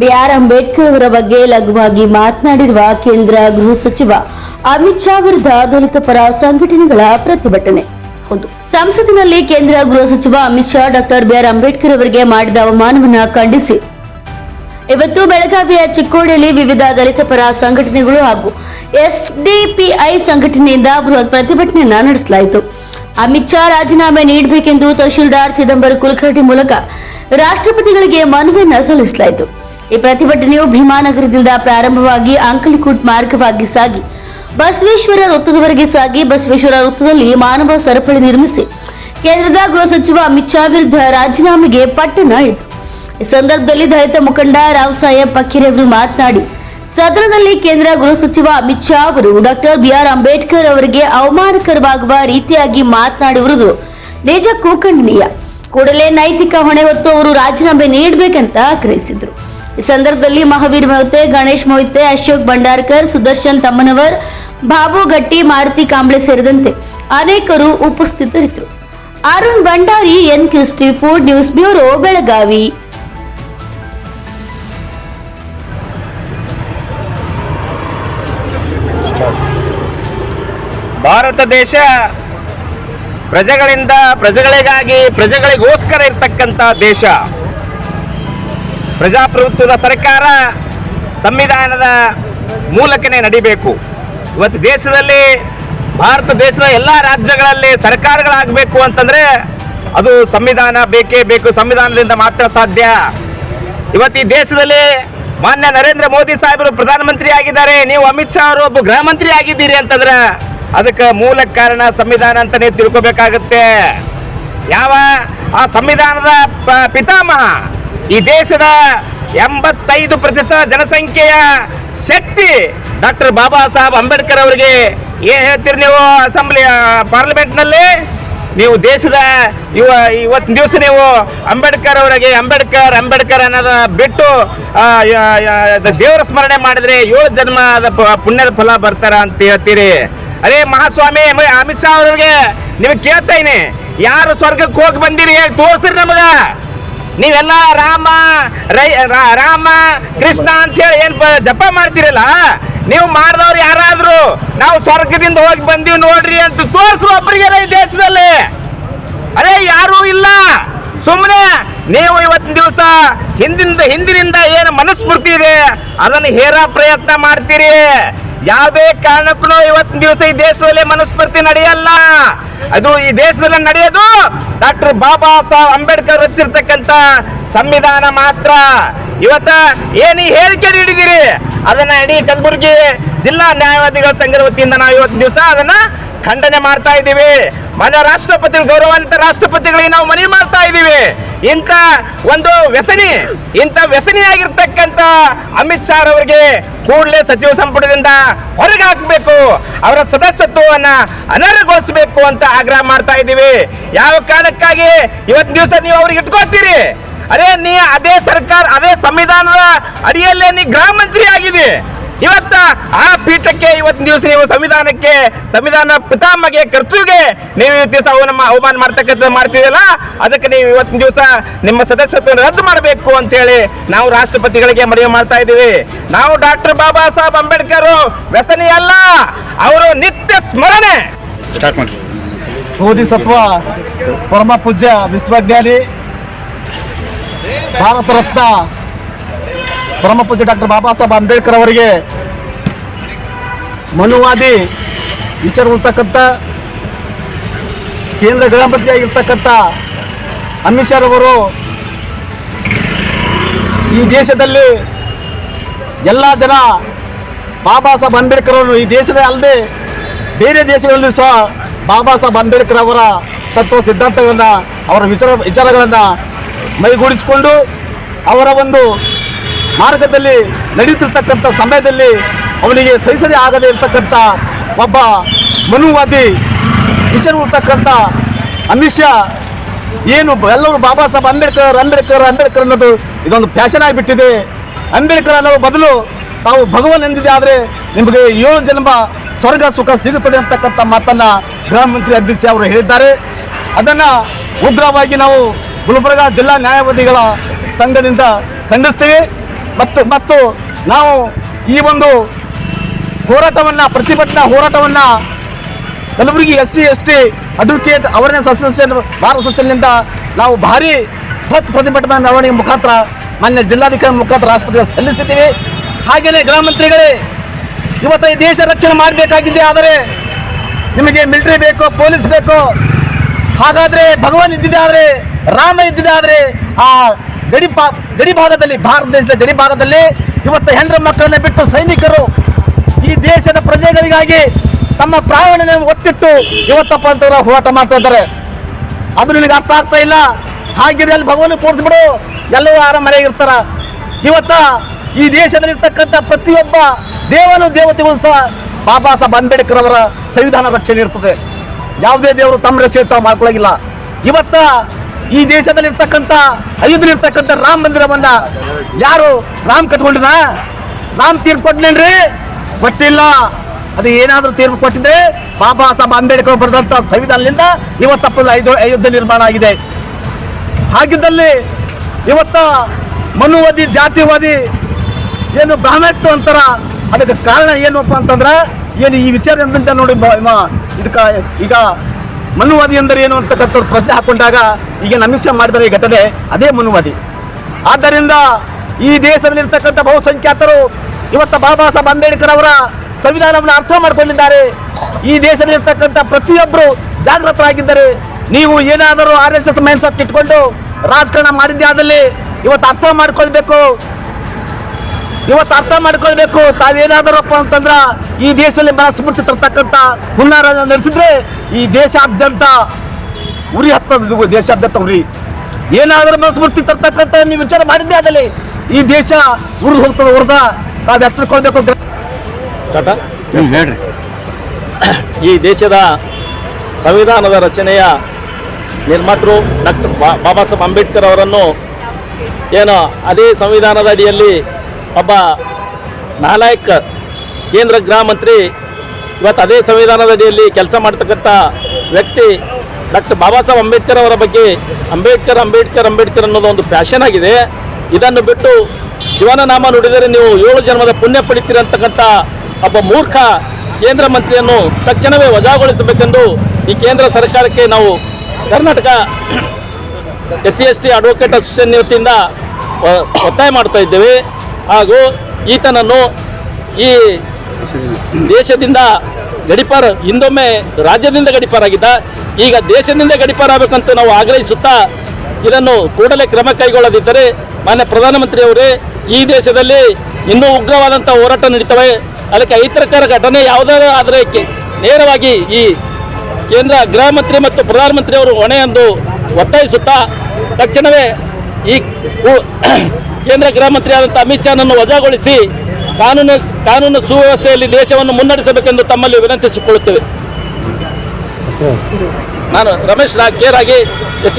B R Ambedkar ಅವರ ಬಗ್ಗೆ ಲಘುವಾಗಿ ಮಾತನಾಡಿರುವ ಕೇಂದ್ರ ಗೃಹ ಸಚಿವ ಅಮಿತ್ ಶಾ ವಿರುದ್ಧ ದಲಿತ ಪರ ಸಂಘಟನೆಗಳ ಪ್ರತಿಭಟನೆ. ಹೌದು ಸಂಸತ್ತಿನಲ್ಲಿ ಕೇಂದ್ರ ಗೃಹ ಸಚಿವ Amit Shah doctor B R Ambedkar ಅವರಿಗೆ ಮಾಡಿದ ಅವಮಾನವನ್ನು ಖಂಡಿಸಿ. ಇವತ್ತು ಬೆಳಗಾವಿಯ ಚಿಕ್ಕೋಡಿಯಲ್ಲಿ ವಿವಿಧ ದಲಿತ ಪರ ಸಂಘಟನೆಗಳು ಹಾಗೂ ಎಸ್ಡಿಪಿಐ ಸಂಘಟನೆಯಿಂದ ಬೃಹತ್ ಪ್ರತಿಭಟನೆಯನ್ನ ನಡೆಸಲಾಯಿತು. ಅಮಿತ್ ಶಾ ರಾಜೀನಾಮೆ ನೀಡಬೇಕೆಂದು ತಹಶೀಲ್ದಾರ್ ಚಿದಂಬರ ಕುಲಕರ್ಣಿ ಮೂಲಕ ರಾಷ್ಟ್ರಪತಿಗಳಿಗೆ ಮನವಿಯನ್ನ ಸಲ್ಲಿಸಲಾಯಿತು. ಈ ಪ್ರತಿಭಟನೆಯು ಭೀಮಾನಗರದಿಂದ ಪ್ರಾರಂಭವಾಗಿ ಅಂಕಲಿಕೂಟ್ ಮಾರ್ಗವಾಗಿ ಸಾಗಿ. ಬಸವೇಶ್ವರ ವೃತ್ತದವರೆಗೆ ಸಾಗಿ ಬಸವೇಶ್ವರ ವೃತ್ತದಲ್ಲಿ ಮಾನವ ಸರಪಳಿ ನಿರ್ಮಿಸಿ ಕೇಂದ್ರದ ಗೃಹ ಸಚಿವ ಅಮಿತ್ ಶಾ ವಿರುದ್ಧ ರಾಜೀನಾಮೆಗೆ ಪಟ್ಟಣ ಹಿಡಿದರು ಈ ಸಂದರ್ಭದಲ್ಲಿ ದಲಿತ ಮುಖಂಡ ರಾವ್ ಸಾಹೇಬ್ ಪಕ್ಕೀರೆ ಅವರು ಮಾತನಾಡಿ, ಸದನದಲ್ಲಿ ಕೇಂದ್ರ ಗೃಹ ಸಚಿವ ಅಮಿತ್ ಶಾ ಅವರು ಡಾಕ್ಟರ್ ಬಿಆರ್ ಅಂಬೇಡ್ಕರ್ ಅವರಿಗೆ ಅವಮಾನಕರವಾಗುವ ರೀತಿಯಾಗಿ ಮಾತನಾಡಿರುವುದು ನಿಜಕ್ಕೂ ಖಂಡನೀಯ. ಕೂಡಲೇ ನೈತಿಕ ಹೊಣೆ ಹೊತ್ತು ಅವರು ರಾಜೀನಾಮೆ ನೀಡಬೇಕಂತ ಆಗ್ರಹಿಸಿದರು. ಈ ಸಂದರ್ಭದಲ್ಲಿ ಮಹಾವೀರ್ ಮೊಯ್ತೆ ಗಣೇಶ್ ಮೊಯ್ತೆ ಅಶೋಕ್ ಭಂಡಾರ್ಕರ್, ಸುದರ್ಶನ್ ತಮ್ಮನವರ್, ಬಾಬು ಗಟ್ಟಿ, ಮಾರುತಿ ಕಾಂಬ್ಳೆ ಸೇರಿದಂತೆ ಅನೇಕರು ಉಪಸ್ಥಿತರಿದ್ದರು. Arun Bhandari, N Christy food news bureau, Belagavi. Bharat ದೇಶ ಪ್ರಜೆಗಳಿಂದ ಪ್ರಜೆಗಳಿಗಾಗಿ ಪ್ರಜೆಗಳಿಗೋಸ್ಕರ ಇರ್ತಕ್ಕಂಥ ದೇಶ. ಪ್ರಜಾಪ್ರಭುತ್ವದ ಸರ್ಕಾರ ಸಂವಿಧಾನದ ಮೂಲಕನೇ ನಡಿಬೇಕು. ಇವತ್ತು ದೇಶದಲ್ಲಿ, ಭಾರತ ದೇಶದ ಎಲ್ಲ ರಾಜ್ಯಗಳಲ್ಲಿ ಸರ್ಕಾರಗಳಾಗಬೇಕು ಅಂತಂದರೆ ಅದು ಸಂವಿಧಾನ ಬೇಕೇ ಬೇಕು, ಸಂವಿಧಾನದಿಂದ ಮಾತ್ರ ಸಾಧ್ಯ. ಇವತ್ತು ಈ ದೇಶದಲ್ಲಿ ಮಾನ್ಯ ನರೇಂದ್ರ ಮೋದಿ ಸಾಹೇಬರು ಪ್ರಧಾನಮಂತ್ರಿ ಆಗಿದ್ದಾರೆ. ನೀವು ಅಮಿತ್ ಶಾ ಅವರು ಒಬ್ಬ ಗೃಹ ಮಂತ್ರಿ ಆಗಿದ್ದೀರಿ ಅಂತಂದ್ರೆ ಅದಕ್ಕೆ ಮೂಲ ಕಾರಣ ಸಂವಿಧಾನ ಅಂತಾನೆ ತಿಳ್ಕೊಬೇಕಾಗತ್ತೆ. ಯಾವ, ಆ ಸಂವಿಧಾನದ ಪಿತಾಮಹ ಈ ದೇಶದ ಎಂಬತ್ತೈದು ಪ್ರತಿಶತ ಜನಸಂಖ್ಯೆಯ ಶಕ್ತಿ ಡಾಕ್ಟರ್ ಬಾಬಾ ಸಾಹೇಬ್ ಅಂಬೇಡ್ಕರ್ ಅವರಿಗೆ. ಏನು ಹೇಳ್ತೀರಿ ನೀವು ಅಸೆಂಬ್ಲಿ ಪಾರ್ಲಿಮೆಂಟ್ನಲ್ಲಿ? ನೀವು ದೇಶದ ಇವ ಇವತ್ತಿನ ದಿವಸ ನೀವು ಅಂಬೇಡ್ಕರ್ ಅವರಿಗೆ ಅಂಬೇಡ್ಕರ್ ಅಂಬೇಡ್ಕರ್ ಅನ್ನೋದ ಬಿಟ್ಟು ದೇವರ ಸ್ಮರಣೆ ಮಾಡಿದ್ರೆ ಏಳು ಜನ್ಮದ ಪುಣ್ಯದ ಫಲ ಬರ್ತಾರ ಅಂತ ಹೇಳ್ತೀರಿ. ಅರೇ ಮಹಾಸ್ವಾಮಿ ಅಮಿತ್ ಶಾ ಅವ್ರಿಗೆ ನಿಮಗೆ ಕೇಳ್ತಾ ಯಾರು ಸ್ವರ್ಗಕ್ಕೆ ಹೋಗಿ ಬಂದಿರಿ ತೋರಿಸ್ರಿ ನಮಗ. ನೀವೆಲ್ಲ ರಾಮ, ರೈ ರಾಮ, ಕೃಷ್ಣ ಅಂತ ಹೇಳಿ ಏನ್ ಜಪ ಮಾಡ್ತಿರಲ್ಲ? ನೀವು ಮಾಡಿದವ್ರು ಯಾರಾದ್ರು, ನಾವು ಸ್ವರ್ಗದಿಂದ ಹೋಗಿ ಬಂದೀವಿ ನೋಡ್ರಿ ಅಂತ ತೋರಿಸುವ ಒಬ್ಬರಿಗೆ ಈ ದೇಶದಲ್ಲಿ. ಅರೇ, ಯಾರೂ ಇಲ್ಲ. ಸುಮ್ಮನೆ ನೀವು ಇವತ್ತಿನ ದಿವಸ ಹಿಂದಿಂದ, ಹಿಂದಿನಿಂದ ಏನು ಮನಸ್ಫೂರ್ತಿ ಇದೆ, ಅದನ್ನು ಹೇರ ಪ್ರಯತ್ನ ಮಾಡ್ತೀರಿ. ಯಾವುದೇ ಕಾರಣಕ್ಕೂ ಇವತ್ತಿನ ದಿವಸ ಈ ದೇಶದಲ್ಲಿ ಮನಸ್ಫೂರ್ತಿ ನಡೆಯಲ್ಲ. ಅದು ಈ ದೇಶದಲ್ಲಿ ನಡೆಯೋದು. ಡಾಕ್ಟರ್ ಬಾಬಾ ಸಾಹೇಬ್ ಅಂಬೇಡ್ಕರ್ ರಚಿಸಿರ್ತಕ್ಕಂಥ ಸಂವಿಧಾನ ಮಾತ್ರ. ಇವತ್ತ ಏನು ಈ ಹೇಳಿಕೆ ನೀಡಿದಿರಿ? ಅದನ್ನ ಇಡೀ ಕಲಬುರಗಿ ಜಿಲ್ಲಾ ನ್ಯಾಯವಾದಿಗಳ ಸಂಘದ ವತಿಯಿಂದ ನಾವು ಇವತ್ತು ದಿವಸ ಅದನ್ನ ಖಂಡನೆ ಮಾಡ್ತಾ ಇದ್ದೀವಿ. ಮಾನ್ಯ ರಾಷ್ಟ್ರಪತಿ, ಗೌರವಾನ್ವಿತ ರಾಷ್ಟ್ರಪತಿಗಳಿಗೆ ನಾವು ಮನವಿ ಮಾಡ್ತಾ ಇದ್ದೀವಿ. ಇಂಥ ಒಂದು ವ್ಯಸನಿ, ಇಂಥ ವ್ಯಸನಿಯಾಗಿರ್ತಕ್ಕಂಥ ಅಮಿತ್ ಶಾ ಅವರಿಗೆ ಕೂಡಲೇ ಸಚಿವ ಸಂಪುಟದಿಂದ ಹೊರಗೆ ಹಾಕಬೇಕು ಅವರ ಸದಸ್ಯತ್ವವನ್ನ ಅನರ್ಹಗೊಳಿಸಬೇಕು ಅಂತ ಆಗ್ರಹ ಮಾಡ್ತಾ ಇದ್ದೀವಿ. ಯಾವ ಕಾರಣಕ್ಕಾಗಿ? ಇವತ್ತಿನ ದಿವಸ ನೀವು ಅವ್ರಿಗೆ ಇಟ್ಕೋತೀರಿ ಅದೇ ನೀ, ಅದೇ ಸರ್ಕಾರ, ಅದೇ ಸಂವಿಧಾನದ ಅಡಿಯಲ್ಲೇ ನೀ ಗೃಹ ಮಂತ್ರಿ ಆಗಿದೆ ಇವತ್ತ ಆ ಪೀಠಕ್ಕೆ ಇವತ್ತಿನ ದಿವಸ ನೀವು ಸಂವಿಧಾನಕ್ಕೆ ಸಂವಿಧಾನ ಪಿತಾಮಗೆ ಕರ್ತೃಗೆ ನೀವು ಈ ದಿವಸ ನಮ್ಮ ಅವಮಾನ ಮಾಡ್ತಕ್ಕಂಥ ಮಾಡ್ತಿದೆಯಲ್ಲ ಅದಕ್ಕೆ ನೀವು ಇವತ್ತಿನ ದಿವಸ ನಿಮ್ಮ ಸದಸ್ಯತ್ವವನ್ನು ರದ್ದು ಮಾಡಬೇಕು ಅಂತ ಹೇಳಿ ನಾವು ರಾಷ್ಟ್ರಪತಿಗಳಿಗೆ ಮನವಿ ಮಾಡ್ತಾ ಇದ್ದೀವಿ. ನಾವು ಡಾಕ್ಟರ್ ಬಾಬಾ ಸಾಹೇಬ್ ಅಂಬೇಡ್ಕರ್ ವ್ಯಸನಿ ಅಲ್ಲ ಅವರು ನಿತ್ಯ ಸ್ಮರಣೆ. ಸ್ಟಾರ್ಟ್ ಸತ್ವ ಬೋಧಿಸತ್ವ ಪರಮ ಪೂಜ್ಯ ವಿಶ್ವಜ್ಞಾನಿ ಭಾರತ ರತ್ನ ಪರಮ ಡಾಕ್ಟರ್ ಬಾಬಾ ಸಾಹೇಬ್ ಅಂಬೇಡ್ಕರ್ ಅವರಿಗೆ ಮನುವಾದಿ ವಿಚಾರವಿರ್ತಕ್ಕಂಥ ಕೇಂದ್ರ ಗೃಹ ಅಮಿತ್ ಶಾ ಅವರು ಈ ದೇಶದಲ್ಲಿ ಎಲ್ಲ ಜನ ಬಾಬಾ ಸಾಹೇಬ್ ಅಂಬೇಡ್ಕರ್ ಅವರು ಈ ದೇಶದ ಅಲ್ಲದೆ ಬೇರೆ ದೇಶಗಳಲ್ಲಿ ಸಹ ಬಾಬಾ ಸಾಹೇಬ್ ಅಂಬೇಡ್ಕರ್ ಅವರ ತತ್ವ ಸಿದ್ಧಾಂತಗಳನ್ನು, ಅವರ ವಿಚಾರ ವಿಚಾರಗಳನ್ನು ಮೈಗೂಡಿಸಿಕೊಂಡು ಅವರ ಒಂದು ಮಾರ್ಗದಲ್ಲಿ ನಡೆಯುತ್ತಿರ್ತಕ್ಕಂಥ ಸಮಯದಲ್ಲಿ ಅವನಿಗೆ ಸಹಿಸದೇ ಆಗದೇ ಇರತಕ್ಕಂಥ ಒಬ್ಬ ಮನುವಾದಿ ವಿಚಾರವಿರ್ತಕ್ಕಂಥ ಅಮಿತ್ ಶಾ ಏನು ಎಲ್ಲರೂ ಬಾಬಾ ಸಾಹೇಬ್ ಅಂಬೇಡ್ಕರ್ ಅಂಬೇಡ್ಕರ್ ಅಂಬೇಡ್ಕರ್ ಅನ್ನೋದು ಇದೊಂದು ಫ್ಯಾಷನ್ ಆಗಿಬಿಟ್ಟಿದೆ. ಅಂಬೇಡ್ಕರ್ ಅನ್ನೋ ಬದಲು ತಾವು ಭಗವನ್ ಎಂದಿದೆ ಆದರೆ ನಿಮಗೆ ಏಳು ಜನ್ಮ ಸ್ವರ್ಗ, ಸುಖ ಸಿಗುತ್ತದೆ ಅಂತಕ್ಕಂಥ ಮಾತನ್ನು ಗೃಹ ಮಂತ್ರಿ ಅಮಿತ್ ಶಾ ಅವರು ಹೇಳಿದ್ದಾರೆ. ಅದನ್ನು ಉಗ್ರವಾಗಿ ನಾವು ಗುಲ್ಬರ್ಗ ಜಿಲ್ಲಾ ನ್ಯಾಯವಾದಿಗಳ ಸಂಘದಿಂದ ಖಂಡಿಸ್ತೀವಿ. ಮತ್ತು ಮತ್ತು ನಾವು ಈ ಒಂದು ಹೋರಾಟವನ್ನು, ಪ್ರತಿಭಟನಾ ಹೋರಾಟವನ್ನು Kalaburagi S C, S T, advocate awareness association Bharat ಅಸೋಸಿಯೇಷನ್ನಿಂದ ನಾವು ಭಾರಿ ಬೃಹತ್ ಪ್ರತಿಭಟನಾ ಮೆರವಣಿಗೆ ಮುಖಾಂತರ, ಮಾನ್ಯ ಜಿಲ್ಲಾಧಿಕಾರಿ ಮುಖಾಂತರ ಆಸ್ಪತ್ರೆಗೆ ಸಲ್ಲಿಸಿದ್ದೀವಿ ಹಾಗೆಯೇ ಗೃಹ ಮಂತ್ರಿಗಳೇ, ಇವತ್ತು ಈ ದೇಶ ರಕ್ಷಣೆ ಮಾಡಬೇಕಾಗಿದೆ, ಆದರೆ ನಿಮಗೆ ಮಿಲಿಟರಿ ಬೇಕು, ಪೊಲೀಸ್ ಬೇಕು, ಹಾಗಾದರೆ ಭಗವಾನ್ ಇದ್ದಿದ್ದಾದರೆ, ರಾಮ ಇದ್ದಿದ್ದಾದರೆ ಆ ಗಡಿ ಪಾ ಗಡಿ ಭಾಗದಲ್ಲಿ ಭಾರತ ದೇಶದ ಗಡಿ ಭಾಗದಲ್ಲಿ ಇವತ್ತು ಹೆಣ್ಣು ಮಕ್ಕಳನ್ನ ಬಿಟ್ಟು ಸೈನಿಕರು ಈ ದೇಶದ ಪ್ರಜೆಗಳಿಗಾಗಿ ತಮ್ಮ ಪ್ರಾಣ ಒತ್ತಿಟ್ಟು ಇವತ್ತಪ್ಪ ಅಂತ ಹೋರಾಟ ಮಾಡ್ತಾ ಇದ್ದಾರೆ. ಅದು ನಿನಗೆ ಅರ್ಥ ಆಗ್ತಾ ಇಲ್ಲ. ಹಾಗಿದ್ರೆ ಅಲ್ಲಿ ಭಗವಾನ್ ಕೂರಿಸ್ಬಿಡು. ಎಲ್ಲರೂ ಆರಾಮ ಮನೆಗೆ ಇವತ್ತ ಈ ದೇಶದಲ್ಲಿರ್ತಕ್ಕಂಥ ಪ್ರತಿಯೊಬ್ಬ ದೇವನು ದೇವತೆಗಳು ಸಹ ಬಾಬಾ ಸಾಹೇಬ್ ಅಂಬೇಡ್ಕರ್ ಅವರ ಸಂವಿಧಾನ ರಕ್ಷಣೆ ಇರ್ತದೆ. ಯಾವುದೇ ದೇವರು ತಮ್ಮ ರಕ್ಷಣೆ ತಾವು ಮಾಡ್ಕೊಳ್ಳೋಗಿಲ್ಲ. ಇವತ್ತ ಈ ದೇಶದಲ್ಲಿರ್ತಕ್ಕಂಥ ಅಯೋಧ್ಯೆಲಿರ್ತಕ್ಕಂಥ ರಾಮ ಮಂದಿರವನ್ನ ಯಾರು ರಾಮ್ ಕಟ್ಕೊಂಡ್ರ ರಾಮ್ ತೀರ್ಪು ಕೊಟ್ಲೇನ್ರಿ ಕೊಟ್ಟಿಲ್ಲ. ಅದು ಏನಾದರೂ ತೀರ್ಪು ಕೊಟ್ಟಿದ್ರೆ ಬಾಬಾ ಸಾಹೇಬ್ ಅಂಬೇಡ್ಕರ್ ಬರೆದಂತ ಸಂವಿಧಾನದಿಂದ ಇವತ್ತಪ್ಪ ಐದು ಅಯೋಧ್ಯೆ ನಿರ್ಮಾಣ ಆಗಿದೆ. ಹಾಗಿದ್ದಲ್ಲಿ ಇವತ್ತ ಮನುವಾದಿ, ಜಾತಿವಾದಿ ಏನು ಬ್ರಾಹ್ಮಣತ್ವ ಅಂತಾರ, ಅದಕ್ಕೆ ಕಾರಣ ಏನಪ್ಪ ಅಂತಂದ್ರೆ, ಏನು ಈ ವಿಚಾರ ಎಂದಂತ ನೋಡಿ ಇದಕ್ಕ ಈಗ ಮನುವಾದಿ ಎಂದರೆ ಏನು ಅಂತಕ್ಕಂಥ ಪ್ರಶ್ನೆ ಹಾಕೊಂಡಾಗ ಈಗ ನಮಿಷ ಮಾಡಿದರೆ ಈ ಘಟನೆ ಅದೇ ಮನುವಾದಿ. ಆದ್ದರಿಂದ ಈ ದೇಶದಲ್ಲಿರ್ತಕ್ಕಂಥ ಬಹುಸಂಖ್ಯಾತರು ಇವತ್ತು ಬಾಬಾ ಸಾಹೇಬ್ ಅಂಬೇಡ್ಕರ್ ಅವರ ಸಂವಿಧಾನವನ್ನು ಅರ್ಥ ಮಾಡಿಕೊಂಡಿದ್ದಾರೆ. ಈ ದೇಶದಲ್ಲಿರ್ತಕ್ಕಂಥ ಪ್ರತಿಯೊಬ್ಬರು ಜಾಗೃತರಾಗಿದ್ದಾರೆ ನೀವು ಏನಾದರೂ ಆರ್ ಎಸ್ ಎಸ್ ಮೈಂಡ್ ಇಟ್ಕೊಂಡು ರಾಜಕಾರಣ ಮಾಡಿದ್ದೆ ಆದಲ್ಲಿ ಇವತ್ತು ಅರ್ಥ ಮಾಡ್ಕೊಳ್ಬೇಕು. ಇವತ್ತು ಅರ್ಥ ಮಾಡ್ಕೊಳ್ಬೇಕು. ತಾವೇನಾದರಪ್ಪ ಅಂತಂದ್ರ ಈ ದೇಶದಲ್ಲಿ ಮನಸ್ಫೂರ್ತಿ ತರ್ತಕ್ಕಂಥ ಹುನ್ನಾರ ನಡೆಸಿದ್ರೆ ಈ ದೇಶಾದ್ಯಂತ ಉರಿ ಹತ್ತದ ದೇಶಾದ್ಯಂತ ಉರಿ. ಏನಾದರೂ ಮನಸ್ಫೂರ್ತಿ ತರ್ತಕ್ಕಂಥ ನೀವು ವಿಚಾರ ಮಾಡಿದ್ದೆ ಆಗಲಿ ಈ ದೇಶ ಉರಿದು ಹೋಗ್ತದೆ ಉರ್ದ. ತಾವು ಎಚ್ಚರಿಕೊಳ್ಬೇಕು ಅಂತ ಹೇಳ್ರಿ. ಈ ದೇಶದ ಸಂವಿಧಾನದ ರಚನೆಯ ನಿರ್ಮಾತೃ ಡಾಕ್ಟರ್ ಬಾಬಾ ಸಾಹೇಬ್ ಅಂಬೇಡ್ಕರ್ ಅವರನ್ನು ಏನೋ ಅದೇ ಸಂವಿಧಾನದ ಅಡಿಯಲ್ಲಿ ಒಬ್ಬ ನಾಲಾಯಕ್ ಕೇಂದ್ರ ಗೃಹ ಮಂತ್ರಿ, ಇವತ್ತು ಅದೇ ಸಂವಿಧಾನದ ಅಡಿಯಲ್ಲಿ ಕೆಲಸ ಮಾಡ್ತಕ್ಕಂಥ ವ್ಯಕ್ತಿ ಡಾಕ್ಟರ್ ಬಾಬಾ ಸಾಹೇಬ್ ಅಂಬೇಡ್ಕರ್ ಅವರ ಬಗ್ಗೆ ಅಂಬೇಡ್ಕರ್ ಅಂಬೇಡ್ಕರ್ ಅಂಬೇಡ್ಕರ್ ಅನ್ನೋದು ಒಂದು ಫ್ಯಾಷನ್ ಆಗಿದೆ. ಇದನ್ನು ಬಿಟ್ಟು ಶಿವನ ನಾಮ ನುಡಿದರೆ ನೀವು ಏಳು ಜನ್ಮದ ಪುಣ್ಯ ಪಡಿತೀರಿ ಅಂತಕ್ಕಂಥ ಒಬ್ಬ ಮೂರ್ಖ ಕೇಂದ್ರ ಮಂತ್ರಿಯನ್ನು ತಕ್ಷಣವೇ ವಜಾಗೊಳಿಸಬೇಕೆಂದು ಈ ಕೇಂದ್ರ ಸರ್ಕಾರಕ್ಕೆ ನಾವು Karnataka S C S T advocate association ವತಿಯಿಂದ ಒತ್ತಾಯ ಮಾಡ್ತಾ ಇದ್ದೇವೆ. ಹಾಗೂ ಈತನನ್ನು ಈ ದೇಶದಿಂದ ಗಡಿಪಾರ, ಹಿಂದೊಮ್ಮೆ ರಾಜ್ಯದಿಂದ ಗಡಿಪಾರಾಗಿದ್ದ, ಈಗ ದೇಶದಿಂದ ಗಡಿಪಾರ ಆಗಬೇಕಂತ ನಾವು ಆಗ್ರಹಿಸುತ್ತಾ ಇದನ್ನು ಕೂಡಲೇ ಕ್ರಮ ಕೈಗೊಳ್ಳದಿದ್ದರೆ ಮಾನ್ಯ ಪ್ರಧಾನಮಂತ್ರಿಯವರೇ, ಈ ದೇಶದಲ್ಲಿ ಇನ್ನೂ ಉಗ್ರವಾದಂಥ ಹೋರಾಟ ನಡೀತವೆ. ಅದಕ್ಕೆ ಅಹಿತಕರ ಘಟನೆ ಯಾವುದಾದ್ರೂ ಆದರೆ ನೇರವಾಗಿ ಈ ಕೇಂದ್ರ ಗೃಹ ಮಂತ್ರಿ ಮತ್ತು ಪ್ರಧಾನಮಂತ್ರಿಯವರು ಹೊಣೆ ಎಂದು ಒತ್ತಾಯಿಸುತ್ತಾ, ತಕ್ಷಣವೇ ಈ ಕೇಂದ್ರ ಗೃಹ ಮಂತ್ರಿ ಅಮಿತ್ ಅಮಿತ್ ಶಾನನ್ನು ವಜಾಗೊಳಿಸಿ ಕಾನೂನು ಕಾನೂನು ಸುವ್ಯವಸ್ಥೆಯಲ್ಲಿ ದೇಶವನ್ನು ಮುನ್ನಡೆಸಬೇಕೆಂದು ತಮ್ಮಲ್ಲಿ ವಿನಂತಿಸಿಕೊಳ್ಳುತ್ತೇವೆ. ನಾನು ರಮೇಶ್ ಕೆ ರಾಗಿ ಎಸ್